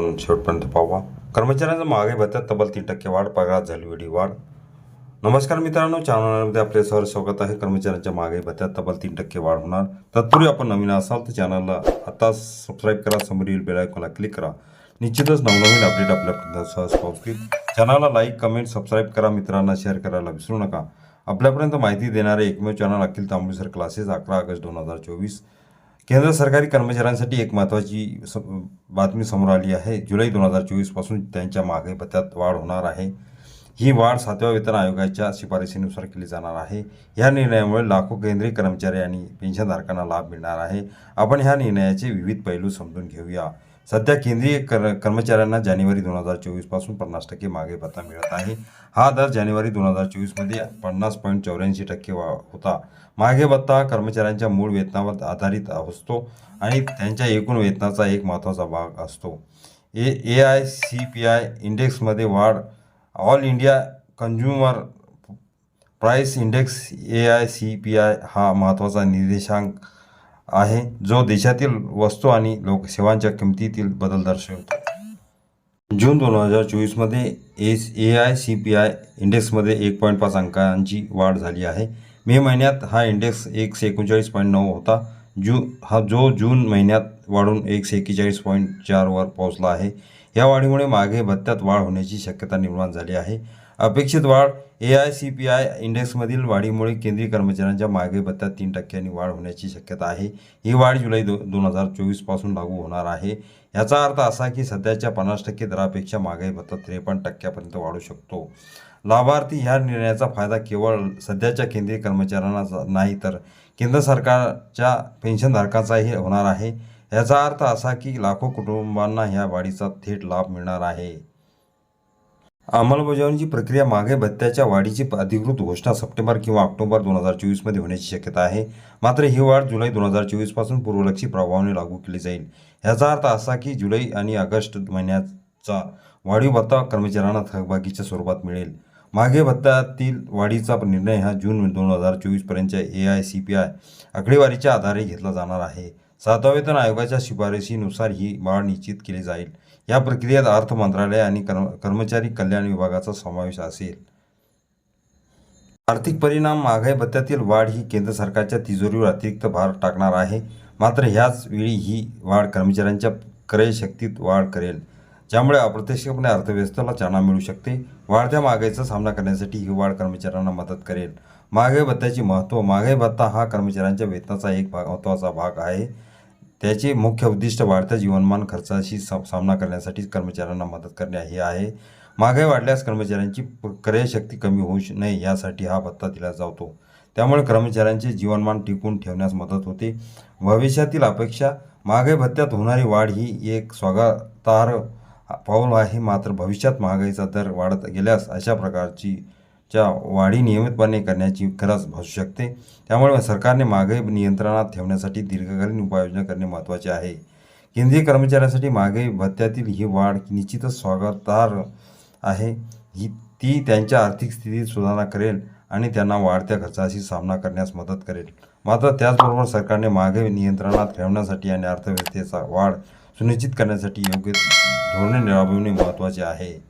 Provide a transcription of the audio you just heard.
शेवटपर्यंत पाहूया कर्मचाऱ्यांचा महागाई भत्त्यात तब्बल तीन टक्के वाढ पगारात झाली वेळी वाढ. नमस्कार मित्रांनो चॅनलमध्ये आपले सर स्वागत आहे. कर्मचाऱ्यांच्या महागाई भत्त्यात तब्बल तीन टक्के वाढ होणार. तत्पूर्वी आपण नवीन असाल तर चॅनलला आता सबस्क्राईब करा समोरील बेल आयकॉनला क्लिक करा. निश्चितच नवनवीन अपडेट आपल्यापर्यंत सहज पोहोचतील. चॅनलला लाईक कमेंट सबस्क्राईब करा. मित्रांना शेअर करायला विसरू नका. आपल्यापर्यंत माहिती देणारे एकमेव चॅनल अखिल तांबुसर क्लासेस अकरा ऑगस्ट दोन हजार चोवीस. केंद्र सरकारी कर्मचाऱ्यांसाठी एक महत्त्वाची स बातमी समोर आली आहे. जुलै दोन हजार चोवीसपासून त्यांच्या मागे भत्त्यात वाढ होणार आहे. ही वाढ सातव्या वेतन आयोगाच्या शिफारशीनुसार केली जाणार आहे. या निर्णयामुळे लाखो केंद्रीय कर्मचारी आणि पेन्शनधारकांना लाभ मिळणार आहे. आपण ह्या निर्णयाचे विविध पैलू समजून घेऊया. सध्या केंद्रीय कर कर्मचाऱ्यांना जानेवारी दोन हजार चोवीसपासून पन्नास टक्के मागे भत्ता मिळत आहे. हा दर जानेवारी दोन हजार चोवीसमध्ये पन्नास पॉईंट चौऱ्याऐंशी टक्के वा होता. मागे भत्ता कर्मचाऱ्यांच्या मूळ वेतनावर आधारित असतो आणि त्यांच्या एकूण वेतनाचा एक महत्त्वाचा भाग असतो. A A I C P I इंडेक्समध्ये वाढ all India consumer price index A I C P I हा महत्त्वाचा निर्देशांक आहे जो देशातील वस्तू आणि लोकसेवांच्या किमतीतील बदल दर्शवतो. जून दोन हजार चोवीसमध्ये S A I C P I इंडेक्समध्ये एक पॉईंट पाच अंकांची वाढ झाली आहे. मे महिन्यात हा इंडेक्स एकशे एकोणचाळीस पॉईंट नऊ होता. जू हा जो जून महिन्यात वाढून एकशे एक्केचाळीस पॉईंट चारवर पोहोचला आहे. या वाढीमुळे मागे भत्त्यात वाढ होण्याची शक्यता निर्माण झाली आहे. अपेक्षित वाढ A I C P I इंडेक्समधील वाढीमुळे केंद्रीय कर्मचाऱ्यांच्या मागे भत्त्यात तीन टक्क्यांनी वाढ होण्याची शक्यता आहे. ही वाढ जुलै दो दोन हजार चोवीसपासून लागू होणार आहे. याचा अर्थ असा की सध्याच्या पन्नास टक्के दरापेक्षा मागाई भत्ता त्रेपन्न टक्क्यापर्यंत वाढू शकतो. लाभार्थी ह्या निर्णयाचा फायदा केवळ सध्याच्या केंद्रीय कर्मचाऱ्यांनाच नाही तर केंद्र सरकारच्या पेन्शनधारकांचाही होणार आहे. याचा अर्थ असा की लाखो कुटुंबांना ह्या वाढीचा थेट लाभ मिळणार आहे. अंमलबजावणीची प्रक्रिया मागे भत्त्याच्या वाढीची अधिकृत घोषणा सप्टेंबर किंवा ऑक्टोबर दोन हजार चोवीसमध्ये होण्याची शक्यता आहे. मात्र ही वाढ जुलै दोन हजार चोवीसपासून पूर्वलक्षी प्रभावाने लागू केली जाईल. याचा अर्थ असा की जुलै आणि ऑगस्ट महिन्याचा वाढीव भत्ता कर्मचाऱ्यांना थकबाकीच्या स्वरूपात मिळेल. मागे भत्त्यातील वाढीचा निर्णय हा जून दोन हजार चोवीसपर्यंतच्या A I C P I आकडेवारीच्या आधारे घेतला जाणार आहे. सातव्या वेतन आयोगाच्या शिफारशीनुसार ही वाढ निश्चित केली जाईल. या प्रक्रियेत अर्थ मंत्रालय आणि कर्म कर्मचारी कल्याण विभागाचा समावेश असेल. आर्थिक परिणाम महागाई भत्त्यातील वाढ ही केंद्र सरकारच्या तिजोरीवर अतिरिक्त भार टाकणार आहे. मात्र ह्याच वेळी ही वाढ कर्मचाऱ्यांच्या क्रयशक्तीत वाढ करेल. ज्यामुळे अप्रत्यक्षपणे अर्थव्यवस्थेला चालना मिळू शकते. वाढत्या महागाईचा सामना करण्यासाठी ही वाढ कर्मचाऱ्यांना मदत करेल. महागाई भत्त्याचे महत्त्व महागाई भत्ता हा कर्मचाऱ्यांच्या वेतनाचा एक भाग महत्त्वाचा भाग आहे. त्याचे मुख्य उद्दिष्ट वाढत्या जीवनमान खर्चाशी सा सामना करण्यासाठी कर्मचाऱ्यांना मदत करणे हे आहे. महागाई वाढल्यास कर्मचाऱ्यांची क्रयशक्ती कमी होऊ श- नये यासाठी हा भत्ता दिला जातो. त्यामुळे कर्मचाऱ्यांचे जीवनमान टिकून ठेवण्यास मदत होते. भविष्यातील अपेक्षा महागाई भत्त्यात होणारी वाढ ही एक स्वागतार्ह पाऊल आहे. मात्र भविष्यात महागाईचा दर वाढत गेल्यास अशा प्रकारची च्या वाढी नियमितपणे करण्याची गरज भासू शकते. त्यामुळे सरकारने महागाई नियंत्रणात ठेवण्यासाठी दीर्घकालीन उपाययोजना करणे महत्त्वाचे आहे. केंद्रीय कर्मचाऱ्यांसाठी महागाई भत्त्यातील ही वाढ निश्चितच स्वागतार्ह आहे. ही ती त्यांच्या आर्थिक स्थितीत सुधारणा करेल आणि त्यांना वाढत्या खर्चाशी सामना करण्यास मदत करेल. मात्र त्याचबरोबर सरकारने महागाई नियंत्रणात ठेवण्यासाठी आणि अर्थव्यवस्थेचा वाढ सुनिश्चित करण्यासाठी योग्य धोरणे राबविणे महत्त्वाचे आहे.